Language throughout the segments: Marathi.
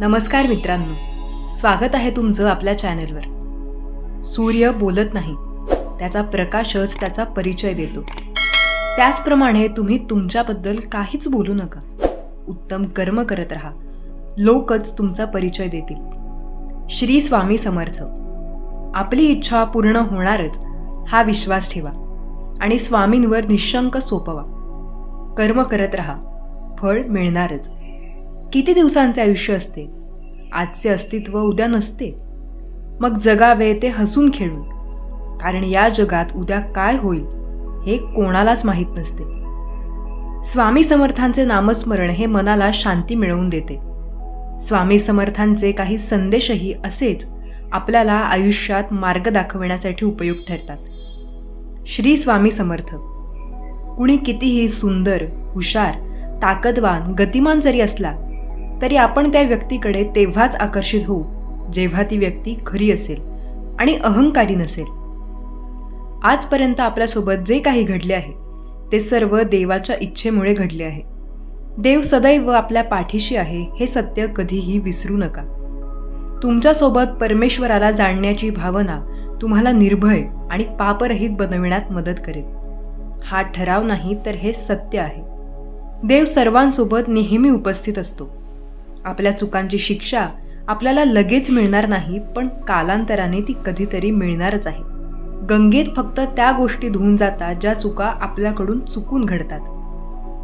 नमस्कार मित्रांनो. स्वागत आहे तुमचं आपल्या चॅनेलवर. सूर्य बोलत नाही. त्याचा प्रकाशच त्याचा परिचय देतो. त्याचप्रमाणे तुम्ही तुमच्याबद्दल काहीच बोलू नका. उत्तम कर्म करत राहा. लोकच तुमचा परिचय देतील. श्री स्वामी समर्थ. आपली इच्छा पूर्ण होणारच हा विश्वास ठेवा आणि स्वामींवर निशंक सोपवा. कर्म करत राहा. फळ मिळणारच. किती दिवसांचे आयुष्य असते? आजचे अस्तित्व उद्या नसते. मग जगावे ते हसून खेळून. कारण या जगात उद्या काय होईल हे कोणालाच माहीत नसते. स्वामी समर्थांचे नामस्मरण हे मनाला शांती मिळवून देते. स्वामी समर्थांचे काही संदेशही असेच आपल्याला आयुष्यात मार्ग दाखविण्यासाठी उपयुक्त ठरतात. श्री स्वामी समर्थ. कुणी कितीही सुंदर हुशार ताकदवान गतिमान जरी असला तरी आपण त्या व्यक्तीकडे तेव्हाच आकर्षित होऊ जेव्हा ती व्यक्ती खरी असेल आणि अहंकारी नसेल. आजपर्यंत आपल्यासोबत जे काही घडले आहे ते सर्व देवाच्या इच्छेमुळे घडले आहे. देव सदैव आपल्या पाठीशी आहे हे सत्य कधीही विसरू नका. तुमच्यासोबत परमेश्वराला जाणण्याची भावना तुम्हाला निर्भय आणि पापरहित बनविण्यात मदत करेल. हा ठराव नाही तर हे सत्य आहे. देव सर्वांसोबत नेहमी उपस्थित असतो. आपल्या चुकांची शिक्षा आपल्याला लगेच मिळणार नाही पण कालांतराने ती कधीतरी मिळणारच आहे. गंगेत फक्त त्या गोष्टी धुवून जातात ज्या चुका आपल्याकडून चुकून घडतात.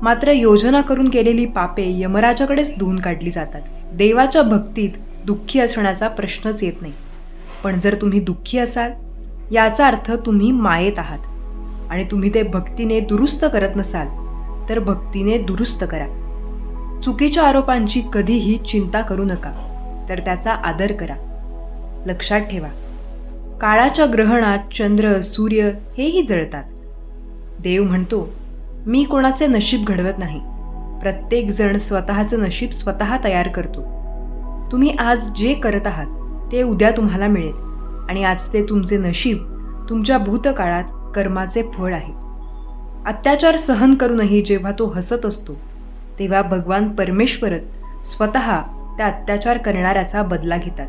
मात्र योजना करून केलेली पापे यमराजाकडेच धुवून काढली जातात. देवाच्या भक्तीत दुःखी असण्याचा प्रश्नच येत नाही. पण जर तुम्ही दुःखी असाल याचा अर्थ तुम्ही मायेत आहात. आणि तुम्ही ते भक्तीने दुरुस्त करत नसाल तर भक्तीने दुरुस्त करा. चुकीच्या आरोपांची कधीही चिंता करू नका तर त्याचा आदर करा. लक्षात ठेवा काळाच्या ग्रहणात चंद्र सूर्य हेही जळतात. देव म्हणतो मी कोणाचे नशीब घडवत नाही. प्रत्येक जण स्वतःचं नशीब स्वतः तयार करतो. तुम्ही आज जे करत आहात ते उद्या तुम्हाला मिळेल. आणि आजचे तुमचे नशीब तुमच्या भूतकाळात कर्माचे फळ आहे. अत्याचार सहन करूनही जेव्हा तो हसत असतो तेव्हा भगवान परमेश्वरच स्वतः त्या अत्याचार करणाऱ्याचा बदला घेतात.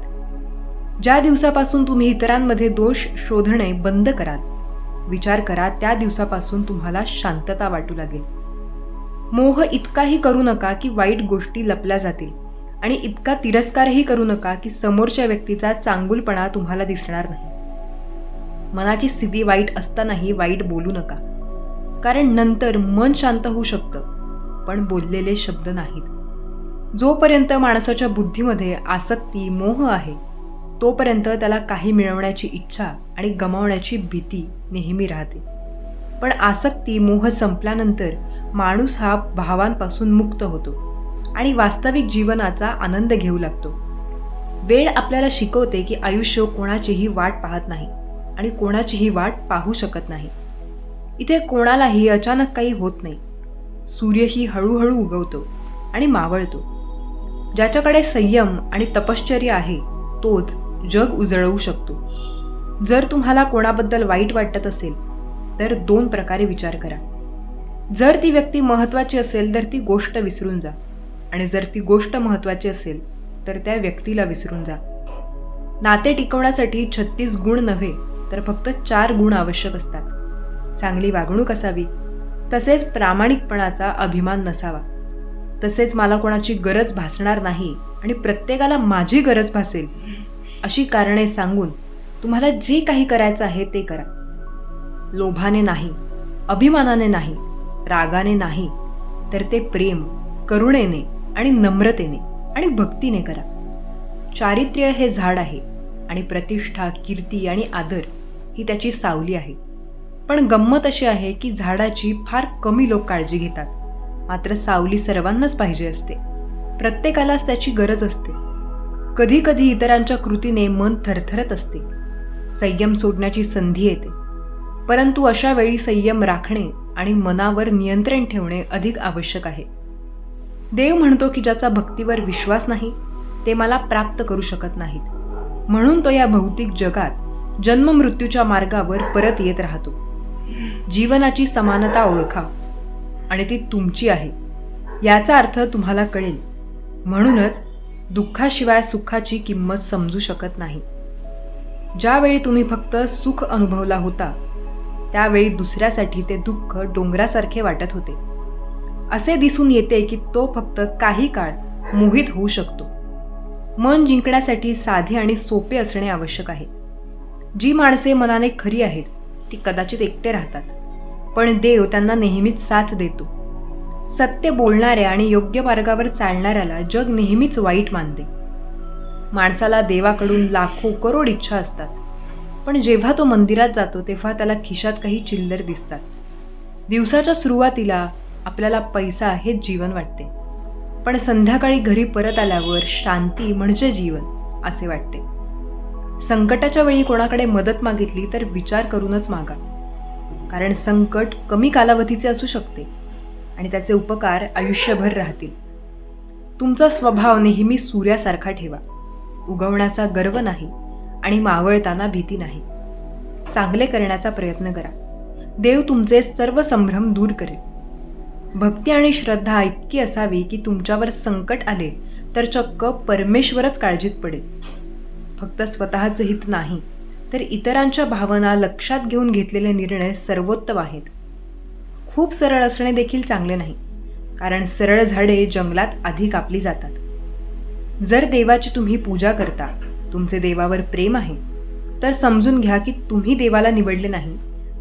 ज्या दिवसापासून तुम्ही इतरांमध्ये दोष शोधणे बंद कराल विचार करा त्या दिवसापासून तुम्हाला शांतता वाटू लागेल. मोह इतकाही करू नका की वाईट गोष्टी लपल्या जातील आणि इतका तिरस्कारही करू नका की समोरच्या व्यक्तीचा चांगुलपणा तुम्हाला दिसणार नाही. मनाची स्थिती वाईट असतानाही वाईट बोलू नका. कारण नंतर मन शांत होऊ शकतं. पण बोललेले शब्द नाहीत. जोपर्यंत माणसाच्या बुद्धीमध्ये आसक्ती मोह आहे तोपर्यंत त्याला काही मिळवण्याची इच्छा आणि गमावण्याची भीती नेहमी राहते. पण आसक्ती मोह संपल्यानंतर माणूस हा भावांपासून मुक्त होतो आणि वास्तविक जीवनाचा आनंद घेऊ लागतो. वेळ आपल्याला शिकवते की आयुष्य कोणाचीही वाट पाहत नाही आणि कोणाचीही वाट पाहू शकत नाही. इथे कोणालाही अचानक काही होत नाही. सूर्यही हळूहळू उगवतो आणि मावळतो. ज्याच्याकडे संयम आणि तपश्चर्या आहे तोच जग उजळवू शकतो. जर तुम्हाला कोणाबद्दल वाईट वाटत असेल तर दोन प्रकारे विचार करा. जर ती व्यक्ती महत्त्वाची असेल तर ती गोष्ट विसरून जा. आणि जर ती गोष्ट महत्त्वाची असेल तर त्या व्यक्तीला विसरून जा. नाते टिकवण्यासाठी छत्तीस गुण नव्हे तर फक्त चार गुण आवश्यक असतात. चांगली वागणूक असावी तसेच प्रामाणिकपणाचा अभिमान नसावा. तसेच मला कोणाची गरज भासणार नाही आणि प्रत्येकाला माझी गरज भासेल अशी कारणे सांगून तुम्हाला जे काही करायचं आहे ते करा. लोभाने नाही अभिमानाने नाही रागाने नाही तर ते प्रेम करुणेने आणि नम्रतेने आणि भक्तीने करा. चारित्र्य हे झाड आहे आणि प्रतिष्ठा कीर्ती आणि आदर ही त्याची सावली आहे. पण गंमत अशी आहे की झाडाची फार कमी लोक काळजी घेतात. मात्र सावली सर्वांनाच पाहिजे असते. प्रत्येकालाच त्याची गरज असते. कधी कधी इतरांच्या कृतीने मन थरथरत असते. संयम सोडण्याची संधी येते. परंतु अशा वेळी संयम राखणे आणि मनावर नियंत्रण ठेवणे अधिक आवश्यक आहे. देव म्हणतो की ज्याचा भक्तीवर विश्वास नाही ते मला प्राप्त करू शकत नाहीत. म्हणून तो या भौतिक जगात जन्म मृत्यूच्या मार्गावर परत येत राहतो. जीवनाची समानता ओळखा. आणि ती तुमची आहे. याचा अर्थ तुम्हाला कळेल. म्हणूनच दुःखाशिवाय सुखाची किंमत समजू शकत नाही. ज्यावेळी तुम्ही फक्त सुख अनुभवला होता त्यावेळी दुसऱ्यासाठी ते दुःख डोंगरासारखे वाटत होते. असे दिसून येते की तो फक्त काही काळ मोहित होऊ शकतो. मन जिंकण्यासाठी साधे आणि सोपे असणे आवश्यक आहे. जी माणसे मनाने खरी आहेत ती कदाचित एकटे राहतात. पण देव त्यांना नेहमीच साथ देतो. सत्य बोलणाऱ्या आणि योग्य मार्गावर चालणाऱ्याला जग नेहमीच वाईट मानते. माणसाला देवाकडून लाखो करोड इच्छा असतात. पण जेव्हा तो मंदिरात जातो तेव्हा त्याला खिशात काही चिल्लर दिसतात. दिवसाच्या सुरुवातीला आपल्याला पैसा हेच जीवन वाटते. पण संध्याकाळी घरी परत आल्यावर शांती म्हणजे जीवन असे वाटते. संकटाच्या वेळी कोणाकडे मदत मागितली तर विचार करूनच मागा. कारण संकट कमी कालावधीचे असू शकते आणि त्याचे उपकार आयुष्यभर राहतील. तुमचा स्वभाव नेहमी सूर्यासारखा ठेवा. उगवण्याचा गर्व नाही आणि मावळताना भीती नाही. चांगले करण्याचा प्रयत्न करा. देव तुमचे सर्व संभ्रम दूर करेल. भक्ती आणि श्रद्धा इतकी असावी की तुमच्यावर संकट आले तर चक्क परमेश्वरच काळजीत पडेल. फक्त स्वतःचं हित नाही तर इतरांच्या भावना लक्षात घेऊन घेतलेले निर्णय सर्वोत्तम आहेत. खूप सरळ असणे देखील चांगले नाही कारण सरळ झाडे जंगलात आधी कापली जातात. जर देवाची तुम्ही पूजा करता तुमचे देवावर प्रेम आहे तर समजून घ्या की तुम्ही देवाला निवडले नाही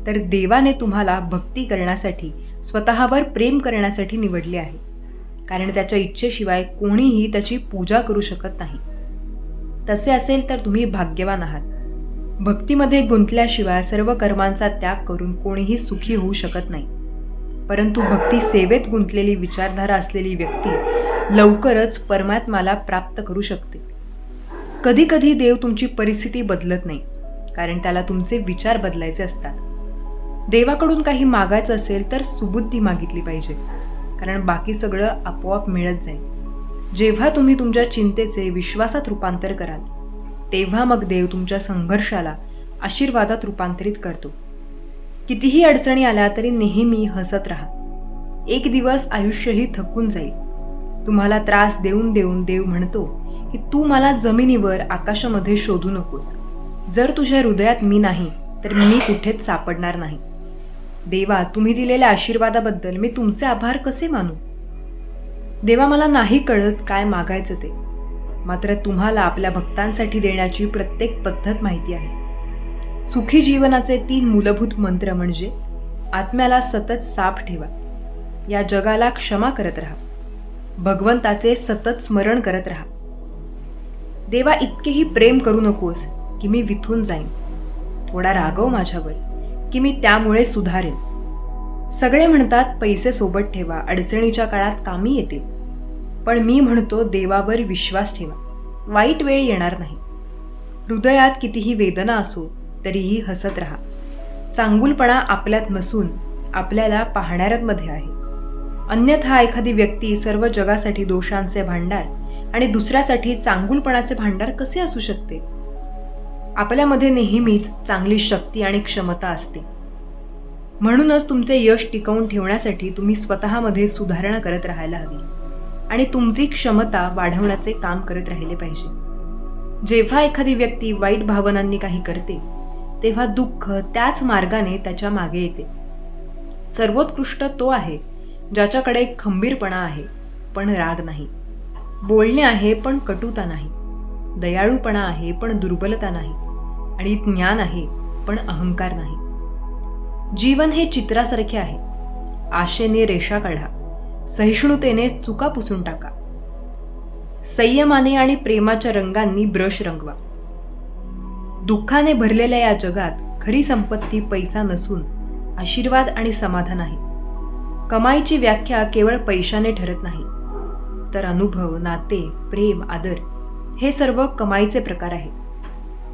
तर देवाने तुम्हाला भक्ती करण्यासाठी स्वतःवर प्रेम करण्यासाठी निवडले आहे कारण त्याच्या इच्छेशिवाय कोणीही त्याची पूजा करू शकत नाही. तसे असेल तर तुम्ही भाग्यवान आहात. भक्तीमध्ये गुंतल्याशिवाय सर्व कर्मांचा त्याग करून कोणीही सुखी होऊ शकत नाही. परंतु भक्ती सेवेत गुंतलेली विचारधारा असलेली व्यक्ती लवकरच परमात्माला प्राप्त करू शकते. कधी कधी देव तुमची परिस्थिती बदलत नाही कारण त्याला तुमचे विचार बदलायचे असतात. देवाकडून काही मागायचं असेल तर सुबुद्धी मागितली पाहिजे कारण बाकी सगळं आपोआप मिळत जाईल. जेव्हा तुम्ही तुमच्या चिंतेचे विश्वासात रूपांतर कराल तेव्हा मग देव तुमच्या संघर्षाला आशीर्वादात रूपांतरित करतो. कितीही अडचणी आल्या तरी नेहमी हसत राहा. एक दिवस आयुष्यही थकून जाईल. तुम्हाला त्रास देऊन देऊन देव म्हणतो की तू मला जमिनीवर आकाशामध्ये शोधू नकोस. जर तुझ्या हृदयात मी नाही तर मी कुठेच सापडणार नाही. देवा तुम्ही दिलेल्या आशीर्वादाबद्दल मी तुमचे आभार कसे मानू? देवा मला नाही कळत काय मागायचं ते. मात्र तुम्हाला आपल्या भक्तांसाठी देण्याची प्रत्येक पद्धत माहिती आहे. सुखी जीवनाचे तीन मूलभूत मंत्र म्हणजे आत्म्याला सतत साफ ठेवा. या जगाला क्षमा करत राहा. भगवंताचे सतत स्मरण करत राहा. देवा इतकेही प्रेम करू नकोस की मी विथून जाईन. थोडा रागव माझ्यावर की मी त्यामुळे सुधारेन. सगळे म्हणतात पैसे सोबत ठेवा अडचणीच्या काळात कामी येतील. पण मी म्हणतो देवावर विश्वास ठेवा वाईट वेळ येणार नाही. हृदयात कितीही वेदना असो तरीही हसत राहा. चांगुलपणा आपल्यात नसून आपल्याला पाहणाऱ्यांमध्ये आहे. अन्यथा एखादी व्यक्ती सर्व जगासाठी दोषांचे भांडार आणि दुसऱ्यासाठी चांगुलपणाचे भांडार कसे असू शकते? आपल्यामध्ये नेहमीच चांगली शक्ती आणि क्षमता असते. म्हणूनच तुमचे यश टिकवून ठेवण्यासाठी तुम्ही स्वतःमध्ये सुधारणा करत राहायला हवी. आणि तुमची क्षमता वाढवण्याचे काम करत राहिले पाहिजे. जेव्हा एखादी व्यक्ती वाईट भावनांनी काही करते तेव्हा दुःख त्याच मार्गाने त्याच्यामागे येते. सर्वोत्कृष्ट तो आहे ज्याच्याकडे खंबीरपणा आहे पण राग नाही. बोलणे आहे पण कटुता नाही. दयाळूपणा आहे पण दुर्बलता नाही. आणि ज्ञान आहे पण अहंकार नाही. जीवन हे चित्रासारखे आहे. आशेने रेषा काढा. सहिष्णुतेने चुका पुसून टाका. संयमाने आणि प्रेमाच्या रंगांनी ब्रश रंगवा. दुःखाने भरलेल्या या जगात खरी संपत्ती पैसा नसून आशीर्वाद आणि समाधान आहे. कमाईची व्याख्या केवळ पैशाने ठरत नाही. तर अनुभव नाते प्रेम आदर हे सर्व कमाईचे प्रकार आहेत.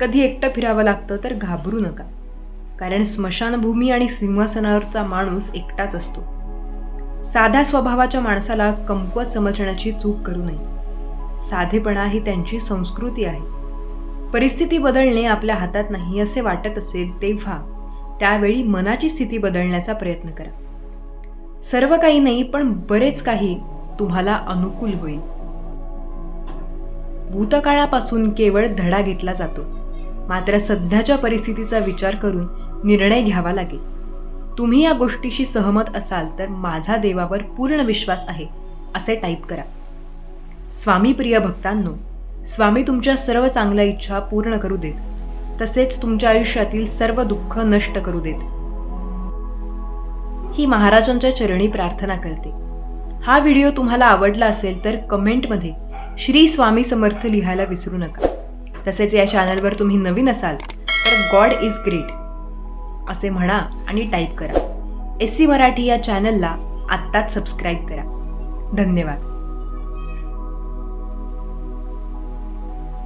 कधी एकटं फिरावं लागतं तर घाबरू नका. कारण स्मशानभूमी आणि सिंहासनावरचा माणूस एकटाच असतो. साध्या स्वभावाच्या माणसाला कमकुवत समजण्याची चूक करू नये. साधेपणा ही त्यांची संस्कृती आहे. परिस्थिती बदलणे आपल्या हातात नाही असे वाटत असेल तेव्हा त्यावेळी मनाची स्थिती बदलण्याचा प्रयत्न करा. सर्व काही नाही पण बरेच काही तुम्हाला अनुकूल होईल. भूतकाळापासून केवळ धडा घेतला जातो. मात्र सध्याच्या परिस्थितीचा विचार करून निर्णय घ्यावा लागेल. तुम्ही या गोष्टीशी सहमत असाल तर माझा देवावर पूर्ण विश्वास आहे असे टाईप करा. स्वामी प्रिय भक्तांनो स्वामी तुमच्या सर्व चांगल्या इच्छा पूर्ण करू देत तसेच तुमच्या आयुष्यातील सर्व दुःख नष्ट करू देत. ही महाराजांच्या चरणी प्रार्थना करते. हा व्हिडिओ तुम्हाला आवडला असेल तर कमेंटमध्ये श्री स्वामी समर्थ लिहायला विसरू नका. तसेच या चॅनलवर तुम्ही नवीन असाल तर गॉड इज ग्रेट असे म्हणा आणि टाईप करा. एस सी मराठी या चॅनलला आत्ताच सबस्क्राईब करा. धन्यवाद.